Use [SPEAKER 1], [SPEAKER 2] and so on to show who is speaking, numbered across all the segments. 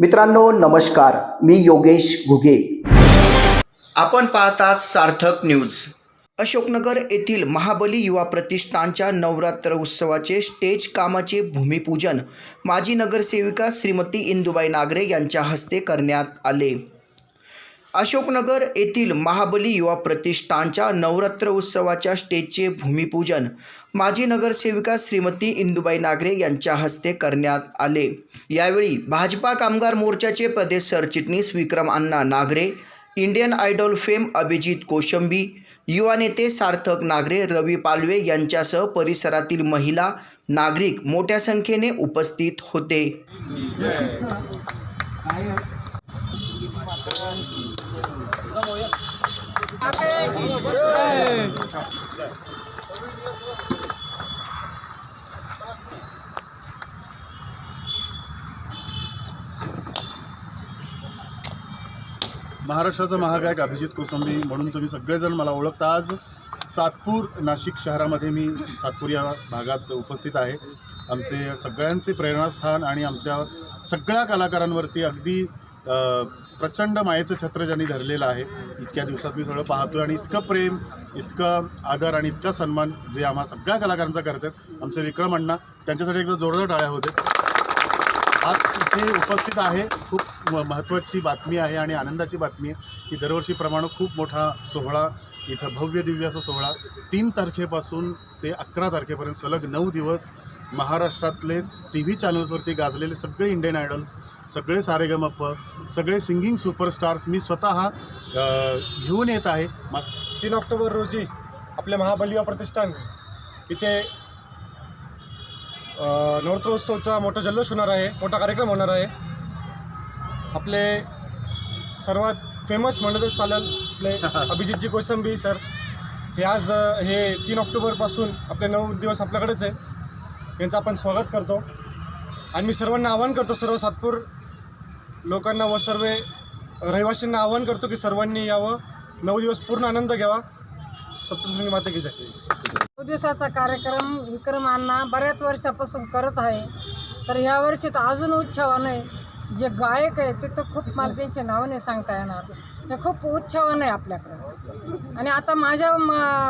[SPEAKER 1] मित्रांनो नमस्कार. मी योगेश घुगे. आपण पाहतात सार्थक न्यूज. अशोकनगर येथील महाबली युवा प्रतिष्ठानच्या नवरात्र उत्सवाचे स्टेज कामाचे भूमिपूजन माजी नगरसेविका श्रीमती इंदुबाई नागरे यांच्या हस्ते करण्यात आले. अशोकनगर येथील महाबली युवा प्रतिष्ठानच्या नवरात्र उत्सवाच्या स्टेजचे भूमिपूजन माजी नगरसेविका श्रीमती इंदुबाई नागरे यांच्या हस्ते करण्यात आले. यावेळी भाजपा कामगार मोर्चाचे प्रदेश सरचिटणीस Vikram Anna Nagare Indian Idol fame Abhijit Kosambi युवा नेते सार्थक नागरे रवी पालवे यांच्यासह परिसरातील महिला नागरिक मोठ्या संख्येने उपस्थित होते.
[SPEAKER 2] महाराष्ट्राचा महागायक अभिजित कोसंबी म्हणून तुम्ही सगळेजण मला ओळखता. आज सातपूर नाशिक शहरामध्ये मी सातपूर या भागात उपस्थित आहे. आमचे सगळ्यांचे प्रेरणास्थान आणि आमच्या सगळ्या कलाकारांवरती अगदी प्रचंड मायेचं छत्र ज्यांनी धरलेलं आहे इतक्या दिवसात मी सगळं पाहतोय आणि इतकं प्रेम इतकं आदर आणि इतका सन्मान जे आम्हा सगळ्या कलाकारांचा करतात आमचे विक्रम अण्णा त्यांच्यासाठी एकदा जोरदार टाळ्या होते आज इथे उपस्थित आहे खूप म- महत्त्वाची बातमी आहे आणि आनंदाची बातमी आहे की दरवर्षीप्रमाणे खूप मोठा सोहळा इथं भव्य दिव्य असा सोहळा तीन तारखेपासून ते अकरा तारखेपर्यंत सलग नऊ दिवस महाराष्ट्रातले टी व्ही चॅनल्सवरती गाजलेले सगळे इंडियन आयडल्स सगळे सारेगमप सगळे सिंगिंग सुपरस्टार्स मी स्वतः घेऊन येत आहे. मा-
[SPEAKER 3] तीन ऑक्टोबर रोजी आपले महाबलिया प्रतिष्ठान इथे नवरात्रोत्सवचा मोठा जल्लोष होणार आहे मोठा कार्यक्रम होणार आहे. आपले सर्वात फेमस म्हणलं तर चालेल आपले अभिजितजी कोसंबी सर. हे आज हे तीन ऑक्टोबरपासून आपले नऊ दिवस आपल्याकडेच आहे. यांचं आपण स्वागत करतो. आणि मी सर्वांना आवाहन करतो सर्व सातपूर लोकांना व सर्व रहिवासींना आवाहन करतो की सर्वांनी यावं. नऊ दिवस पूर्ण आनंद घ्यावा. सप्तशृंगी माता की जय.
[SPEAKER 4] नऊ दिवसाचा कार्यक्रम विक्रम अण्णा बऱ्याच वर्षापासून करत आहे. तर ह्या वर्षी तर अजून उत्सवानं आहे. जे गायक आहे ते तर खूप मला त्यांचे नाव नाही सांगता येणार. ते खूप उत्सवानं आहे आपल्याकडं. आणि आता माझ्या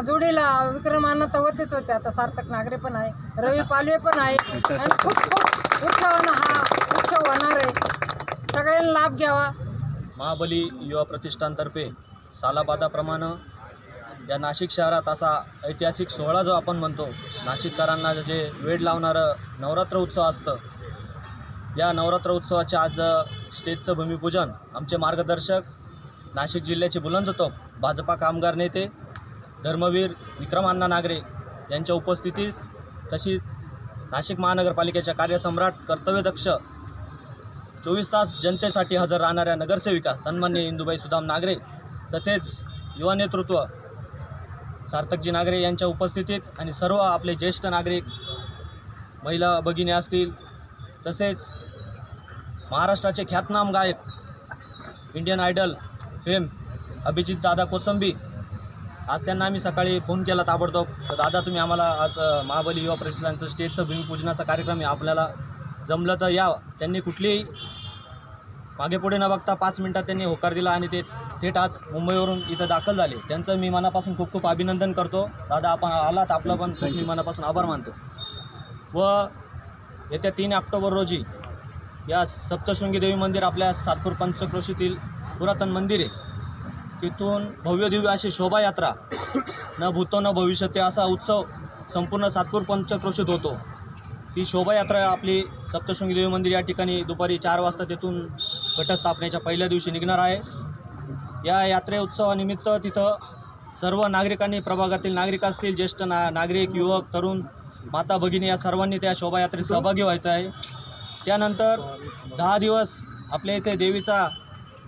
[SPEAKER 4] जोडीला विक्रम अण्णा होतेच होते. आता सार्थक नागरे पण आहे रवी पालवे पण आहे. आणि खूप खूप उत्सवानं हा उत्सव होणार आहे. सगळ्यांना लाभ घ्यावा.
[SPEAKER 5] महाबली युवा प्रतिष्ठानतर्फे सालाबादाप्रमाणे या नाशिक शहरात असा ऐतिहासिक सोहळा जो आपण म्हणतो नाशिककरांना जे वेळ लावणारं नवरात्र उत्सव असतं. या नवरात्र उत्सवाचे आज स्टेजचं भूमिपूजन आमचे मार्गदर्शक नाशिक जिल्ह्याचे बुलंद तोप भाजपा कामगार नेते धर्मवीर विक्रमांना नागरे यांच्या उपस्थितीत तशीच नाशिक महानगरपालिकेच्या कार्यसम्राट कर्तव्यदक्ष चोवीस तास जनतेसाठी हजर राहणाऱ्या नगरसेविका सन्मान्य इंदुबाई सुदाम नागरे तसेच युवा नेतृत्व सार्थकजी नागरे यांच्या उपस्थितीत आणि सर्व आपले ज्येष्ठ नागरिक महिला भगिनी असतील तसेच महाराष्ट्राचे ख्यातनाम गायक इंडियन आयडल फेम अभिजित दादा कोसंबी. आज त्यांना आम्ही सकाळी फोन केला ताबडतोब. तर दादा तुम्ही आम्हाला आज महाबली युवा प्रतिष्ठानचं स्टेजचं भूमिपूजनाचा कार्यक्रम आहे. आपल्याला जमलं तर या. त्यांनी कुठलीही मागे पुढे न बघता पाच मिनटात त्यांनी होकार दिला आणि ते थेट आज मुंबईवरून इथं दाखल झाले. त्यांचं मी मनापासून खूप खूप अभिनंदन करतो. दादा आपण आलात. आपलं पण मी मनापासून आभार मानतो. व येत्या तीन ऑक्टोबर रोजी या सप्तशृंगी देवी मंदिर आपल्या सातपूर पंचक्रोशीतील पुरातन मंदिर आहे. तिथून भव्य दिव्य अशी शोभायात्रा. न भूतो न भविष्यते असा उत्सव संपूर्ण सातपूर पंचक्रोशीत होतो. ती शोभायात्रा आपली सप्तशृंगी देवी मंदिर या ठिकाणी दुपारी चार वाजता तिथून घटस्थापनेच्या पहिल्या दिवशी निघणार आहे. या यात्रे उत्सवानिमित्त तिथं सर्व नागरिकांनी प्रभागातील नागरिक असतील ज्येष्ठ ना नागरिक युवक तरुण माता भगिनी या सर्वांनी त्या शोभायात्रेत सहभागी व्हायचं आहे. त्यानंतर दहा दिवस आपल्या इथे देवीचा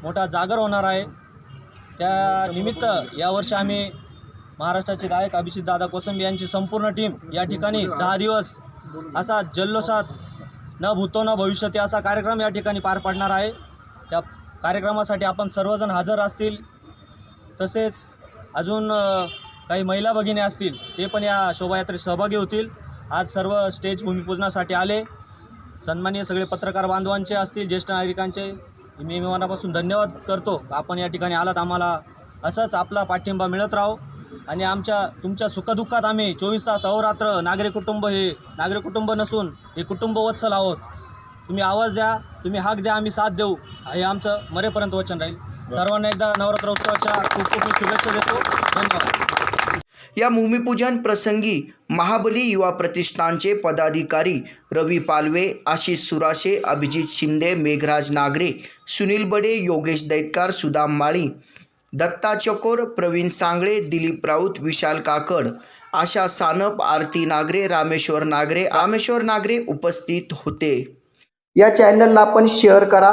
[SPEAKER 5] मोठा जागर होणार आहे. त्या निमित्त यावर्षी आम्ही महाराष्ट्राचे गायक अभिजित दादा कोसंबी यांची संपूर्ण टीम या ठिकाणी दहा दिवस असा जल्लोषात न भूतो न भविष्यते असा कार्यक्रम या ठिकाणी पार पाडणार आहे. त्या कार्यक्रमासाठी आपण सर्वजण हजर असतील. तसेच अजून काही महिला भगिनी असतील ते पण या शोभायात्रेत सहभागी होतील. आज सर्व स्टेज भूमिपूजनासाठी आले. सन्माननीय सगळे पत्रकार बांधवांचे असतील ज्येष्ठ नागरिकांचे मी मनापासून धन्यवाद करतो. आपण या ठिकाणी आलात आम्हाला असंच आपला पाठिंबा मिळत राहो. आणि आमच्या तुमच्या सुखदुःखात आम्ही चोवीस तास अहोरात्र नागरिक कुटुंब हे नागरिक कुटुंब नसून हे कुटुंब वत्सल आहोत. तुम्ही आवाज द्या तुम्ही हाक द्या आम्ही साथ देऊ. हे आमचं मरेपर्यंत वचन राहील. सर्वांना एकदा नवरात्र उत्सवाच्या खूप खूप शुभेच्छा देतो. धन्यवाद.
[SPEAKER 1] या भूमिपूजन प्रसंगी महाबली युवा प्रतिष्ठानचे पदाधिकारी रवी पालवे आशिष सुराशे अभिजित शिंदे मेघराज नागरे सुनील बडे योगेश दैतकार सुदाम माळी दत्ता चकोर प्रवीण सांगळे दिलीप राऊत विशाल काकड आशा सानप आरती नागरे रामेश्वर नागरे रामेश्वर नागरे उपस्थित होते. या चॅनलला आपण शेअर करा.